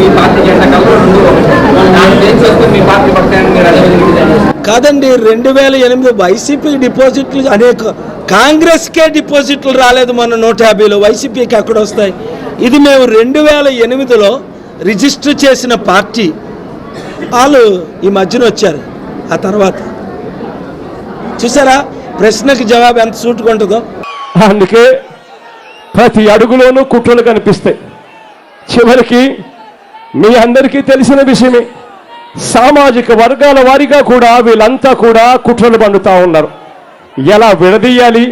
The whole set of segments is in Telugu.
మీ పార్టీ జెండా కలర్ రెండు ఒకటి దాని బేస్ చేసుకుని మీ పార్టీ పక్కన మీరు అదే విధంగా డిజైన్ చేస్తారు. కాదండి రెండు వేల ఎనిమిది వైసీపీ డిపాజిట్లు అనేక కాంగ్రెస్కే డిపాజిట్లు రాలేదు మన నూట యాభైలో వైసీపీకి ఎక్కడ వస్తాయి? ఇది మేము రెండు వేల ఎనిమిదిలో రిజిస్టర్ చేసిన పార్టీ. వాళ్ళు ఈ మధ్యన వచ్చారు ఆ తర్వాత. చూసారా? ప్రశ్నకి జవాబు ఎంత సూటుకుంటుందో అందుకే ప్రతి అడుగులోనూ కుట్రలు కనిపిస్తాయి. చివరికి మీ అందరికీ తెలిసిన విషయమే. సామాజిక వర్గాల వారిగా కూడా వీళ్ళంతా కూడా కుట్రలు పండుతూ ఉన్నారు. ఎలా విడదీయాలి?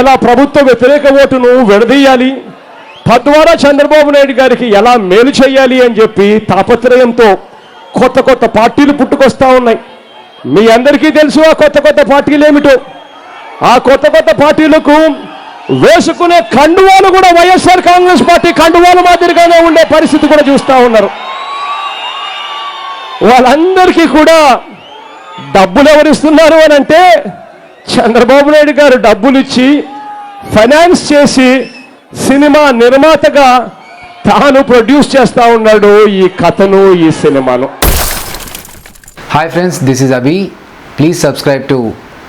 ఎలా ప్రభుత్వ వ్యతిరేక ఓటును విడదీయాలి? తద్వారా చంద్రబాబు నాయుడు గారికి ఎలా మేలు చేయాలి అని చెప్పి తాపత్రయంతో కొత్త కొత్త పార్టీలు పుట్టుకొస్తూ ఉన్నాయి. మీ అందరికీ తెలుసు ఆ కొత్త కొత్త పార్టీలు ఏమిటో ఆ కొత్త కొత్త పార్టీలకు వేసుకునే కండువాలు కూడా వైఎస్ఆర్ కాంగ్రెస్ పార్టీ కండువాలు మాదిరిగానే ఉండే పరిస్థితి కూడా చూస్తూ ఉన్నారు. వాళ్ళందరికీ కూడా డబ్బులు ఎవరిస్తున్నారు అని అంటే చంద్రబాబు నాయుడు గారు డబ్బులు ఇచ్చి ఫైనాన్స్ చేసి సినిమా నిర్మాతగా తాను ప్రొడ్యూస్ చేస్తూ ఉన్నాడు ఈ కథను ఈ సినిమాను. Hi friends this is Abhi please subscribe to